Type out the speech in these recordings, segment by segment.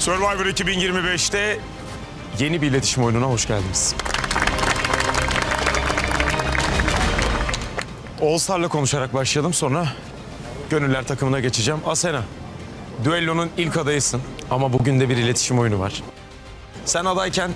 Survivor 2025'te yeni bir iletişim oyununa hoş geldiniz. Star'la konuşarak başlayalım sonra Gönüller takımına geçeceğim. Asena, düellonun ilk adayısın ama bugün de bir iletişim oyunu var. Sen adayken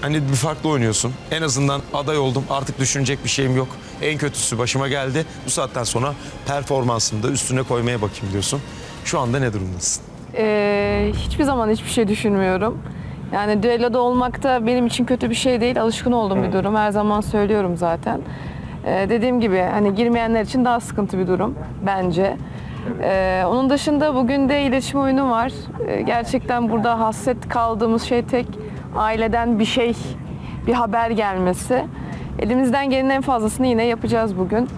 hani bir farklı oynuyorsun. En azından aday oldum artık düşünecek bir şeyim yok. En kötüsü başıma geldi. Bu saatten sonra performansımı da üstüne koymaya bakayım diyorsun. Şu anda ne durumdasın? Ee, hiçbir zaman hiçbir şey düşünmüyorum. Yani düelloda olmak da benim için kötü bir şey değil. Alışkın olduğum bir durum. Her zaman söylüyorum zaten. Ee, dediğim gibi hani girmeyenler için daha sıkıntı bir durum bence. Ee, onun dışında bugün de iletişim oyunu var. Ee, gerçekten burada hasret kaldığımız şey tek aileden bir şey, bir haber gelmesi. Elimizden gelenin en fazlasını yine yapacağız bugün.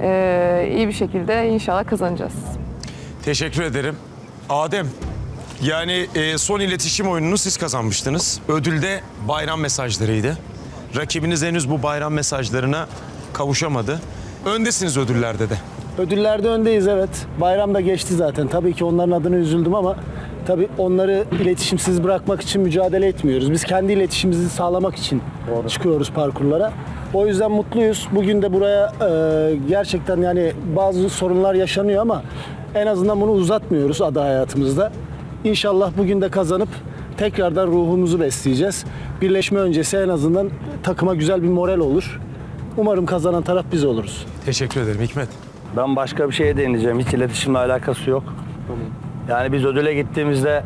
Ee, iyi bir şekilde inşallah kazanacağız. Teşekkür ederim. Adem, yani e, son iletişim oyununu siz kazanmıştınız. Ödülde bayram mesajlarıydı. Rakibiniz henüz bu bayram mesajlarına kavuşamadı. Öndesiniz ödüllerde de. Ödüllerde öndeyiz evet. Bayram da geçti zaten. Tabii ki onların adına üzüldüm ama tabii onları iletişimsiz bırakmak için mücadele etmiyoruz. Biz kendi iletişimimizi sağlamak için çıkıyoruz parkurlara. O yüzden mutluyuz. Bugün de buraya e, gerçekten yani bazı sorunlar yaşanıyor ama en azından bunu uzatmıyoruz ada hayatımızda. İnşallah bugün de kazanıp tekrardan ruhumuzu besleyeceğiz. Birleşme öncesi en azından takıma güzel bir moral olur. Umarım kazanan taraf biz oluruz. Teşekkür ederim Hikmet. Ben başka bir şeye değineceğim. Hiç iletişimle alakası yok. Yani biz ödüle gittiğimizde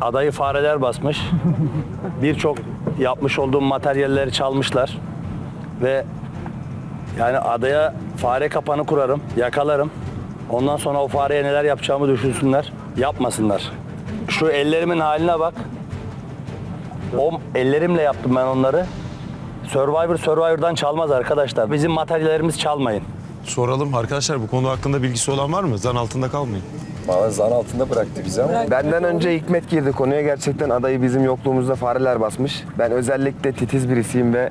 adayı fareler basmış. Birçok yapmış olduğum materyalleri çalmışlar. Ve yani adaya fare kapanı kurarım, yakalarım. Ondan sonra o fareye neler yapacağımı düşünsünler, yapmasınlar. Şu ellerimin haline bak. O ellerimle yaptım ben onları. Survivor Survivor'dan çalmaz arkadaşlar. Bizim materyallerimiz çalmayın. Soralım arkadaşlar bu konu hakkında bilgisi olan var mı? Zan altında kalmayın. Valla zan altında bıraktı bizi ama. Benden önce Hikmet girdi konuya. Gerçekten adayı bizim yokluğumuzda fareler basmış. Ben özellikle titiz birisiyim ve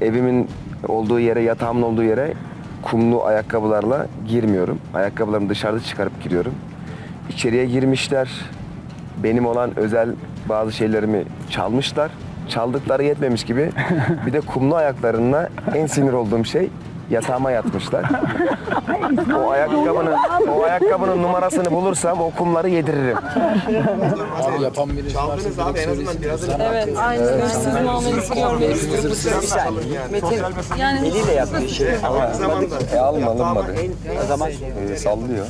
evimin olduğu yere, yatağımın olduğu yere kumlu ayakkabılarla girmiyorum. Ayakkabılarımı dışarıda çıkarıp giriyorum. İçeriye girmişler. Benim olan özel bazı şeylerimi çalmışlar. Çaldıkları yetmemiş gibi bir de kumlu ayaklarına en sinir olduğum şey yatağıma yatmışlar. o ayakkabının o ayakkabının numarasını bulursam o kumları yediririm. Evet, aynı hırsız muamelesi görmeyi Eliyle yaptığı şey ama e, alma, alınmadı. O zaman e, sallıyor.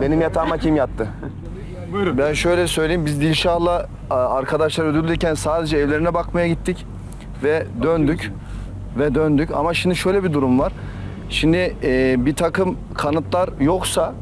Benim yatağıma kim yattı? Ben şöyle söyleyeyim, biz Dilşah'la arkadaşlar ödüllüyken sadece evlerine bakmaya gittik ve döndük ve döndük. Ama şimdi şöyle bir durum var. Şimdi e, bir takım kanıtlar yoksa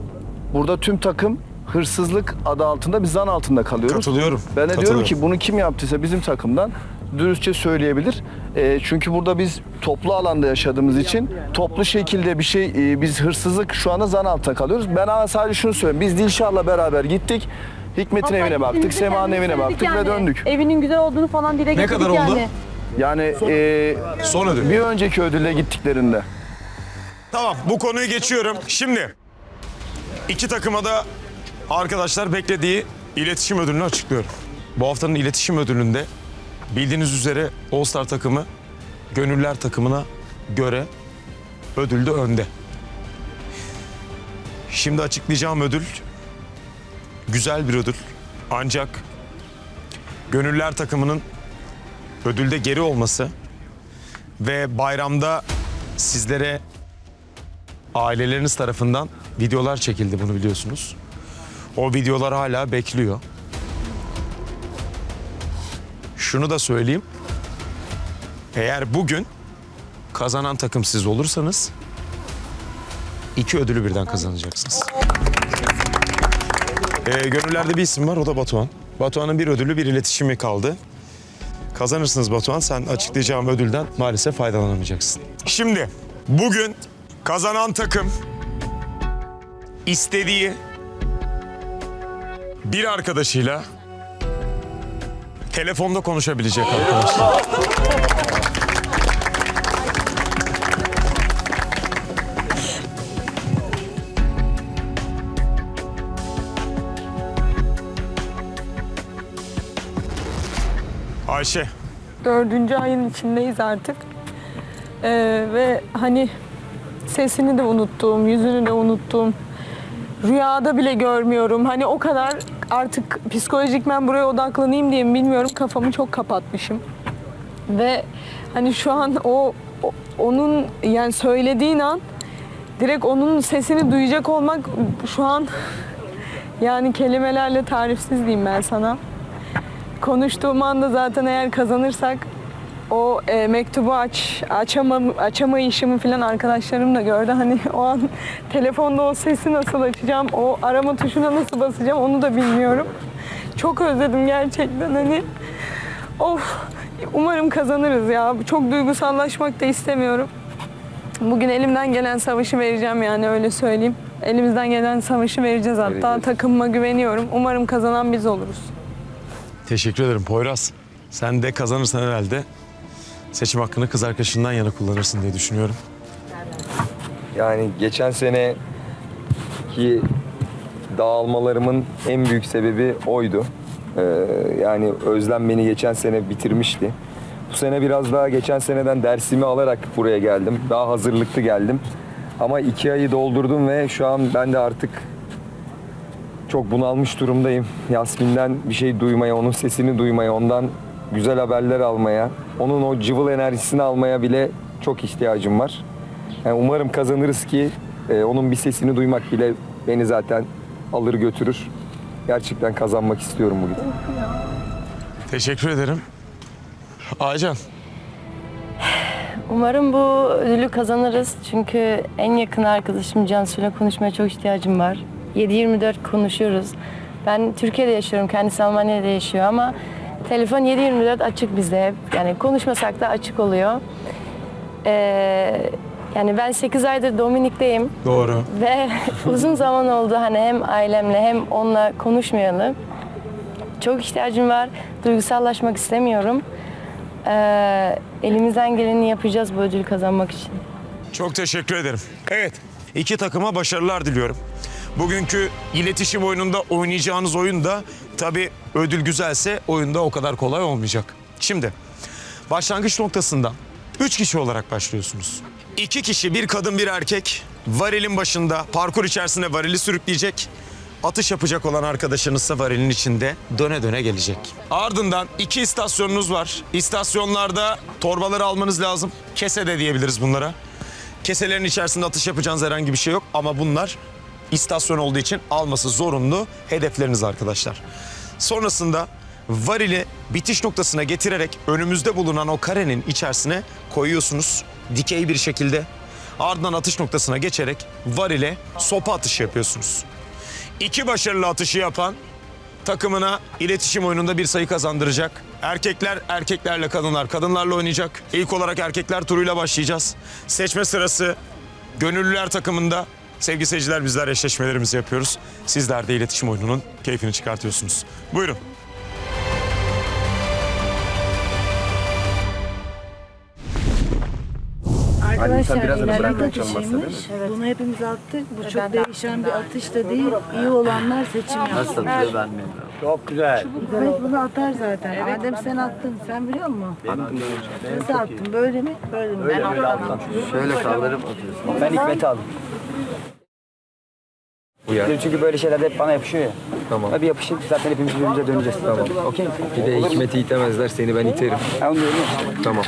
burada tüm takım hırsızlık adı altında bir zan altında kalıyoruz. Katılıyorum. Ben de diyorum Katılıyorum. ki bunu kim yaptıysa bizim takımdan dürüstçe söyleyebilir. E, çünkü burada biz toplu alanda yaşadığımız için toplu şekilde bir şey e, biz hırsızlık şu anda zan altında kalıyoruz. Ben ama sadece şunu söyleyeyim. Biz Dilşah'la beraber gittik. Hikmet'in evine baktık, Sema'nın evine baktık ve döndük. Evinin güzel olduğunu falan dile Ne getirdik kadar oldu? yani. Yani e, Son ödül. bir önceki ödülle gittiklerinde. Tamam bu konuyu geçiyorum. Şimdi iki takıma da arkadaşlar beklediği iletişim ödülünü açıklıyorum. Bu haftanın iletişim ödülünde bildiğiniz üzere All Star takımı Gönüller takımına göre ödülde önde. Şimdi açıklayacağım ödül güzel bir ödül. Ancak Gönüller takımının ödülde geri olması ve bayramda sizlere aileleriniz tarafından videolar çekildi bunu biliyorsunuz. O videolar hala bekliyor. Şunu da söyleyeyim. Eğer bugün kazanan takım siz olursanız iki ödülü birden kazanacaksınız. Ee, gönüllerde bir isim var o da Batuhan. Batuhan'ın bir ödülü bir iletişimi kaldı. Kazanırsınız Batuhan. Sen açıklayacağım ödülden maalesef faydalanamayacaksın. Şimdi bugün kazanan takım istediği bir arkadaşıyla telefonda konuşabilecek arkadaşlar. Ayşe. Dördüncü ayın içindeyiz artık. Ee, ve hani sesini de unuttum, yüzünü de unuttum rüyada bile görmüyorum. Hani o kadar artık psikolojikmen buraya odaklanayım diye mi bilmiyorum kafamı çok kapatmışım. Ve hani şu an o, o- onun yani söylediğin an direkt onun sesini duyacak olmak şu an yani kelimelerle tarifsiz diyeyim ben sana. Konuştuğum anda zaten eğer kazanırsak o e, mektubu aç açamam açamayışımı falan arkadaşlarım da gördü. Hani o an telefonda o sesi nasıl açacağım, o arama tuşuna nasıl basacağım onu da bilmiyorum. Çok özledim gerçekten hani. Of umarım kazanırız ya. Çok duygusallaşmak da istemiyorum. Bugün elimden gelen savaşı vereceğim yani öyle söyleyeyim. Elimizden gelen savaşı vereceğiz hatta. Vereceğiz. Takımıma güveniyorum. Umarım kazanan biz oluruz. Teşekkür ederim Poyraz. Sen de kazanırsan herhalde seçim hakkını kız arkadaşından yana kullanırsın diye düşünüyorum. Yani geçen sene ki dağılmalarımın en büyük sebebi oydu. Ee, yani Özlem beni geçen sene bitirmişti. Bu sene biraz daha geçen seneden dersimi alarak buraya geldim. Daha hazırlıklı geldim. Ama iki ayı doldurdum ve şu an ben de artık çok bunalmış durumdayım. Yasmin'den bir şey duymaya, onun sesini duymaya, ondan güzel haberler almaya, onun o cıvıl enerjisini almaya bile çok ihtiyacım var. Yani umarım kazanırız ki e, onun bir sesini duymak bile beni zaten alır götürür. Gerçekten kazanmak istiyorum bugün. Teşekkür ederim. Aycan. Umarım bu ödülü kazanırız. Çünkü en yakın arkadaşım Cansu'yla konuşmaya çok ihtiyacım var. 7-24 konuşuyoruz. Ben Türkiye'de yaşıyorum, kendisi Almanya'da yaşıyor ama telefon 7-24 açık bizde hep. Yani konuşmasak da açık oluyor. Ee, yani ben 8 aydır Dominik'teyim Doğru. ve uzun zaman oldu hani hem ailemle hem onunla konuşmayalı. Çok ihtiyacım var. Duygusallaşmak istemiyorum. Ee, elimizden geleni yapacağız bu ödülü kazanmak için. Çok teşekkür ederim. Evet, iki takıma başarılar diliyorum. Bugünkü iletişim oyununda oynayacağınız oyun da tabii ödül güzelse oyunda o kadar kolay olmayacak. Şimdi başlangıç noktasında üç kişi olarak başlıyorsunuz. İki kişi, bir kadın bir erkek varilin başında parkur içerisinde varili sürükleyecek. Atış yapacak olan arkadaşınızsa varilin içinde döne döne gelecek. Ardından iki istasyonunuz var. İstasyonlarda torbaları almanız lazım. Kese de diyebiliriz bunlara. Keselerin içerisinde atış yapacağınız herhangi bir şey yok ama bunlar istasyon olduğu için alması zorunlu hedefleriniz arkadaşlar. Sonrasında varili bitiş noktasına getirerek önümüzde bulunan o karenin içerisine koyuyorsunuz dikey bir şekilde. Ardından atış noktasına geçerek varile sopa atışı yapıyorsunuz. İki başarılı atışı yapan takımına iletişim oyununda bir sayı kazandıracak. Erkekler erkeklerle kadınlar kadınlarla oynayacak. İlk olarak erkekler turuyla başlayacağız. Seçme sırası gönüllüler takımında. Sevgili seyirciler bizler eşleşmelerimizi yapıyoruz. Sizler de iletişim oyununun keyfini çıkartıyorsunuz. Buyurun. Arkadaşlar biraz da bırakmak atışıymış. Bunu hepimiz attık. Bu çok değişen bir atış da değil. İyi olanlar seçim yapsın. Çok güzel. Hikmet bunu atar zaten. Adem sen attın. Sen biliyor musun? Nasıl attın? Böyle mi? Böyle mi? Ben. Şöyle kaldırıp atıyorsun. Ben Hikmet'i aldım. Uyar. Çünkü böyle şeyler hep bana yapışıyor ya. Tamam. Hadi yapışır zaten hepimiz birbirimize döneceğiz. Tamam. Okey? Bir de Hikmet'i itemezler seni ben iterim. Ben onu diyorum ya. Tamam.